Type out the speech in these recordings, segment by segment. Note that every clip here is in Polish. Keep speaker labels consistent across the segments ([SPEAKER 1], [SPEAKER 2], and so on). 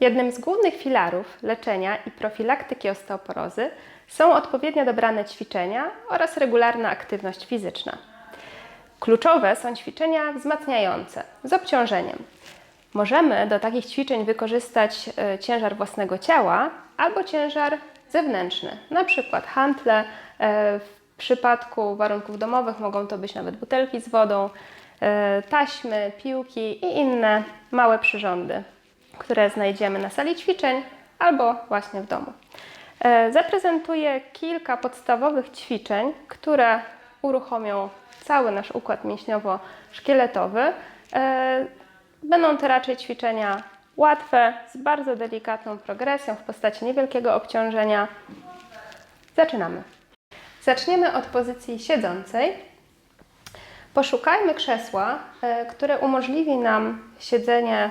[SPEAKER 1] Jednym z głównych filarów leczenia i profilaktyki osteoporozy są odpowiednio dobrane ćwiczenia oraz regularna aktywność fizyczna. Kluczowe są ćwiczenia wzmacniające z obciążeniem. Możemy do takich ćwiczeń wykorzystać e, ciężar własnego ciała albo ciężar zewnętrzny, na przykład hantle. e, W przypadku warunków domowych mogą to być nawet butelki z wodą, e, taśmy, piłki i inne małe przyrządy, które znajdziemy na sali ćwiczeń albo właśnie w domu. E, Zaprezentuję kilka podstawowych ćwiczeń, które uruchomią cały nasz układ mięśniowo-szkieletowy. E, Będą to raczej ćwiczenia łatwe, z bardzo delikatną progresją w postaci niewielkiego obciążenia. Zaczynamy. Zaczniemy od pozycji siedzącej. Poszukajmy krzesła, e, które umożliwi nam siedzenie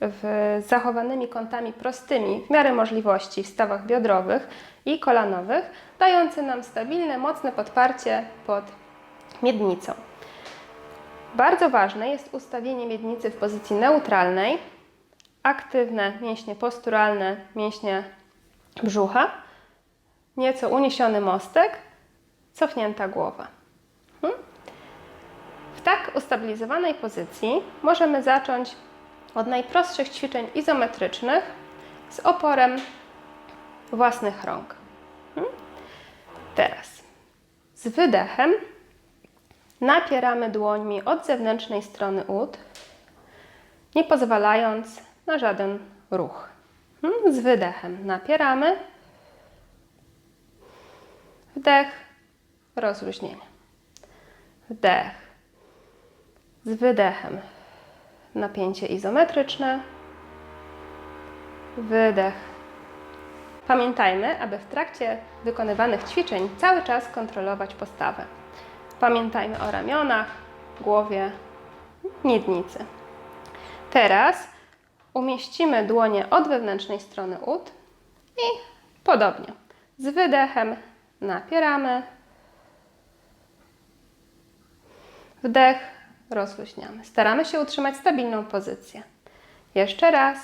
[SPEAKER 1] w zachowanymi kątami prostymi w miarę możliwości w stawach biodrowych i kolanowych, dające nam stabilne, mocne podparcie pod miednicą. Bardzo ważne jest ustawienie miednicy w pozycji neutralnej, aktywne mięśnie posturalne, mięśnie brzucha, nieco uniesiony mostek, cofnięta głowa. Mhm. W tak ustabilizowanej pozycji możemy zacząć od najprostszych ćwiczeń izometrycznych z oporem własnych rąk. Mhm. Teraz z wydechem napieramy dłońmi od zewnętrznej strony ud, nie pozwalając na żaden ruch. Mhm. Z wydechem napieramy, wdech, rozluźnienie. Wdech. Z wydechem napięcie izometryczne. Wydech. Pamiętajmy, aby w trakcie wykonywanych ćwiczeń cały czas kontrolować postawę. Pamiętajmy o ramionach, głowie, miednicy. Teraz umieścimy dłonie od wewnętrznej strony ud i podobnie. Z wydechem napieramy. Wdech, rozluźniamy. Staramy się utrzymać stabilną pozycję. Jeszcze raz.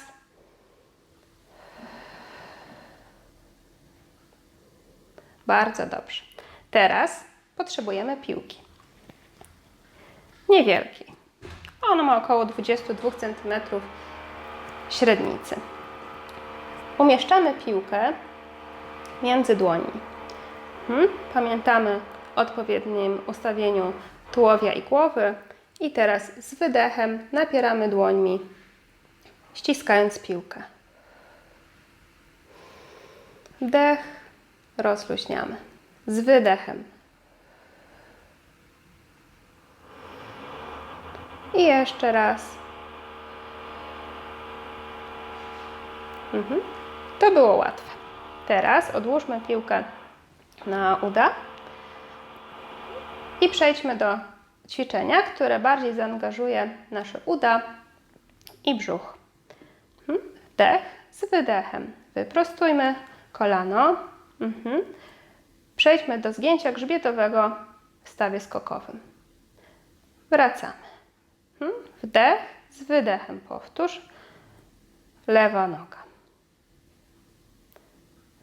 [SPEAKER 1] Bardzo dobrze. Teraz potrzebujemy piłki. Niewielkiej. Ona ma około 22 cm średnicy. Umieszczamy piłkę między dłońmi. Mhm. Pamiętamy o odpowiednim ustawieniu tułowia i głowy. I teraz z wydechem napieramy dłońmi, ściskając piłkę. Wdech, rozluźniamy. Z wydechem. I jeszcze raz. Mhm. To było łatwe. Teraz odłóżmy piłkę na uda i przejdźmy do ćwiczenia, które bardziej zaangażuje nasze uda i brzuch. Mhm. Wdech z wydechem. Wyprostujmy kolano. Mhm. Przejdźmy do zgięcia grzbietowego w stawie skokowym. Wracamy. Mhm. Wdech z wydechem. Powtórz. Lewa noga.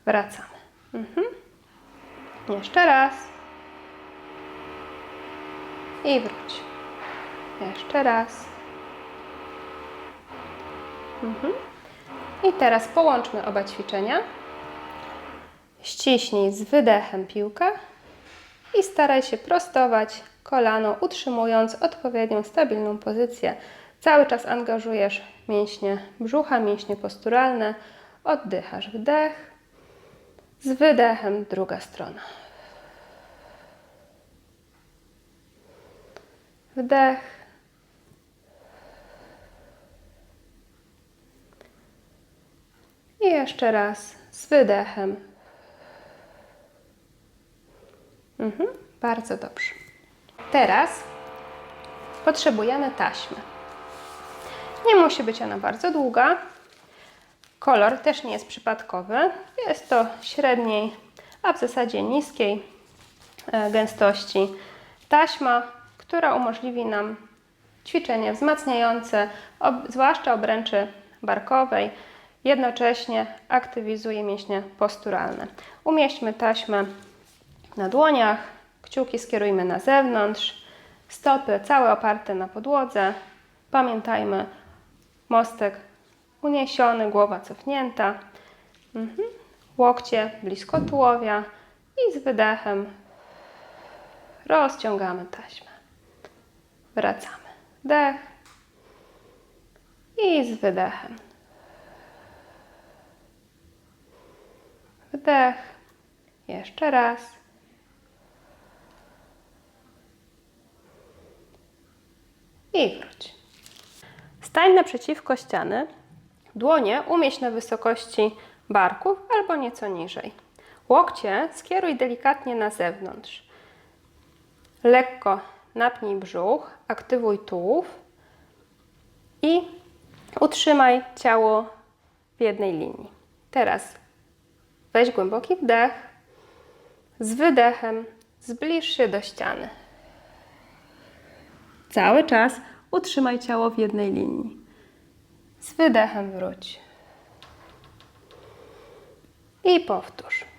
[SPEAKER 1] Wracamy. Mhm. Jeszcze raz. I wróć. Jeszcze raz. Mhm. I teraz połączmy oba ćwiczenia. Ściśnij z wydechem piłkę i staraj się prostować kolano, utrzymując odpowiednią stabilną pozycję. Cały czas angażujesz mięśnie brzucha, mięśnie posturalne. Oddychasz wdech. Z wydechem druga strona. Wdech. I jeszcze raz z wydechem. Mhm, bardzo dobrze. Teraz potrzebujemy taśmy. Nie musi być ona bardzo długa. Kolor też nie jest przypadkowy. Jest to średniej, a w zasadzie niskiej e, gęstości taśma, która umożliwi nam ćwiczenie wzmacniające, ob, zwłaszcza obręczy barkowej jednocześnie aktywizuje mięśnie posturalne. Umieśćmy taśmę na dłoniach, kciuki skierujmy na zewnątrz, stopy całe oparte na podłodze. Pamiętajmy, mostek uniesiony, głowa cofnięta, mhm. łokcie blisko tułowia i z wydechem rozciągamy taśmę. Wracamy. Dech i z wydechem. Wdech. Jeszcze raz. I wróć. Stań naprzeciwko ściany. Dłonie umieść na wysokości barków albo nieco niżej. Łokcie skieruj delikatnie na zewnątrz. Lekko napnij brzuch, aktywuj tułów i utrzymaj ciało w jednej linii. Teraz weź głęboki wdech. Z wydechem zbliż się do ściany. Cały czas utrzymaj ciało w jednej linii. Z wydechem wróć. I powtórz.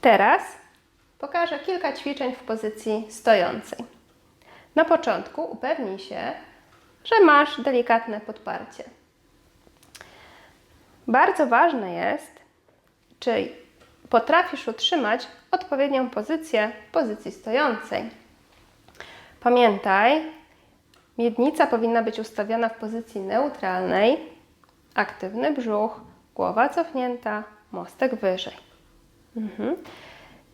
[SPEAKER 1] Teraz pokażę kilka ćwiczeń w pozycji stojącej. Na początku upewnij się, że masz delikatne podparcie. Bardzo ważne jest, czy potrafisz utrzymać odpowiednią pozycję w pozycji stojącej. Pamiętaj, miednica powinna być ustawiona w pozycji neutralnej, aktywny brzuch, głowa cofnięta, mostek wyżej. Mhm.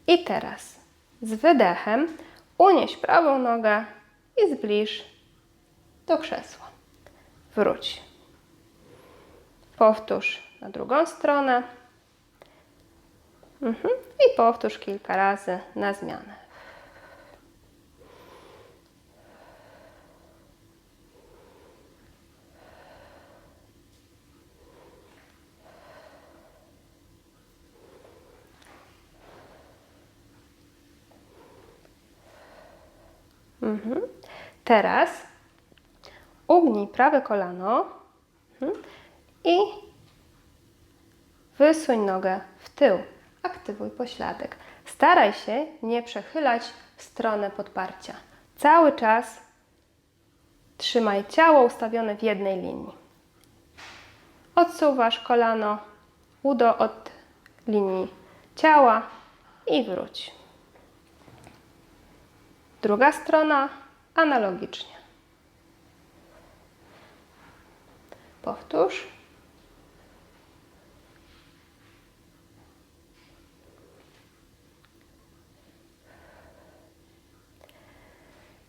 [SPEAKER 1] I teraz z wydechem unieś prawą nogę i zbliż do krzesła. Wróć. Powtórz na drugą stronę. Mhm. I powtórz kilka razy na zmianę. Mhm. Teraz ugnij prawe kolano mhm. i wysuń nogę w tył. Aktywuj pośladek. Staraj się nie przechylać w stronę podparcia. Cały czas trzymaj ciało ustawione w jednej linii. Odsuwasz kolano, udo od linii ciała i wróć. Druga strona analogicznie. Powtórz.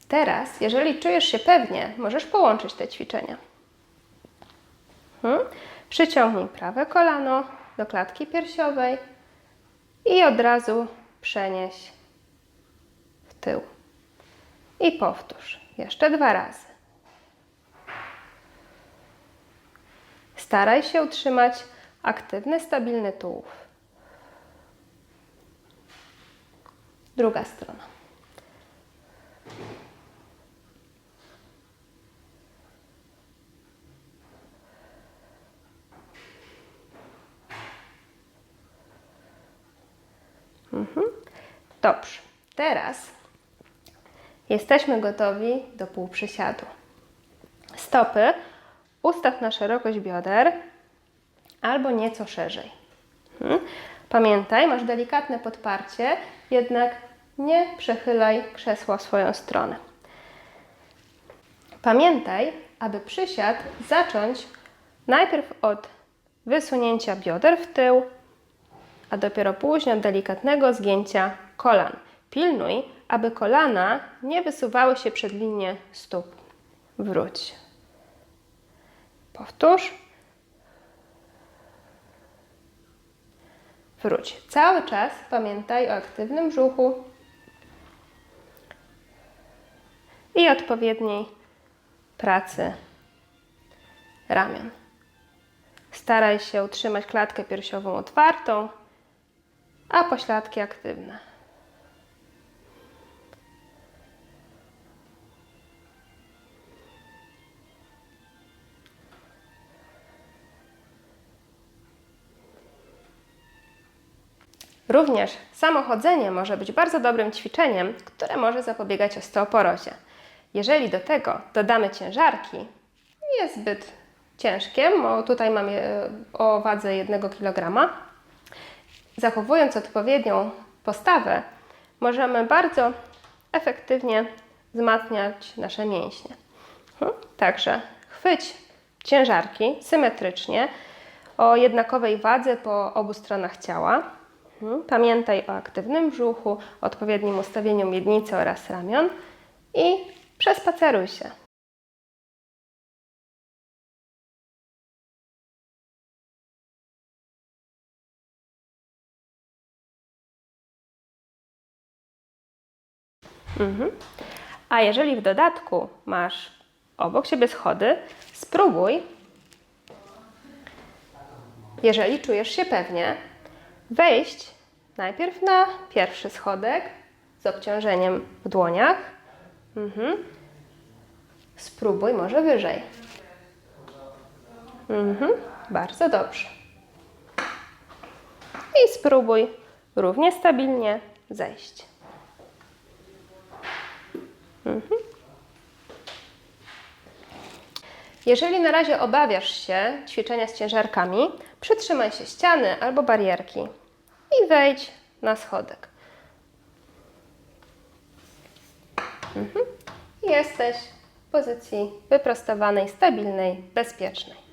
[SPEAKER 1] Teraz, jeżeli czujesz się pewnie, możesz połączyć te ćwiczenia. Hmm? Przyciągnij prawe kolano do klatki piersiowej i od razu przenieś w tył. I powtórz jeszcze dwa razy. Staraj się utrzymać aktywny, stabilny tułów. Druga strona. Mhm. Dobrze. Teraz Jesteśmy gotowi do półprzysiadu. Stopy ustaw na szerokość bioder albo nieco szerzej. Hmm. Pamiętaj, masz delikatne podparcie, jednak nie przechylaj krzesła w swoją stronę. Pamiętaj, aby przysiad zacząć najpierw od wysunięcia bioder w tył, a dopiero później od delikatnego zgięcia kolan. Pilnuj, aby kolana nie wysuwały się przed linię stóp. Wróć. Powtórz. Wróć. Cały czas pamiętaj o aktywnym brzuchu i odpowiedniej pracy ramion. Staraj się utrzymać klatkę piersiową otwartą, a pośladki aktywne. Również samo chodzenie może być bardzo dobrym ćwiczeniem, które może zapobiegać osteoporozie. Jeżeli do tego dodamy ciężarki, nie zbyt ciężkie, bo tutaj mam je o wadze 1 kg, zachowując odpowiednią postawę, możemy bardzo efektywnie wzmacniać nasze mięśnie. Mhm. Także chwyć ciężarki symetrycznie o jednakowej wadze po obu stronach ciała. Mhm. Pamiętaj o aktywnym brzuchu, odpowiednim ustawieniu miednicy oraz ramion i przespaceruj się. Mhm. A jeżeli w dodatku masz obok siebie schody, spróbuj, jeżeli czujesz się pewnie, wejść najpierw na pierwszy schodek z obciążeniem w dłoniach. Mhm. Spróbuj może wyżej. Mhm. Bardzo dobrze. I spróbuj równie stabilnie zejść. Jeżeli na razie obawiasz się ćwiczenia z ciężarkami, przytrzymaj się ściany albo barierki i wejdź na schodek. Mhm. Jesteś w pozycji wyprostowanej, stabilnej, bezpiecznej.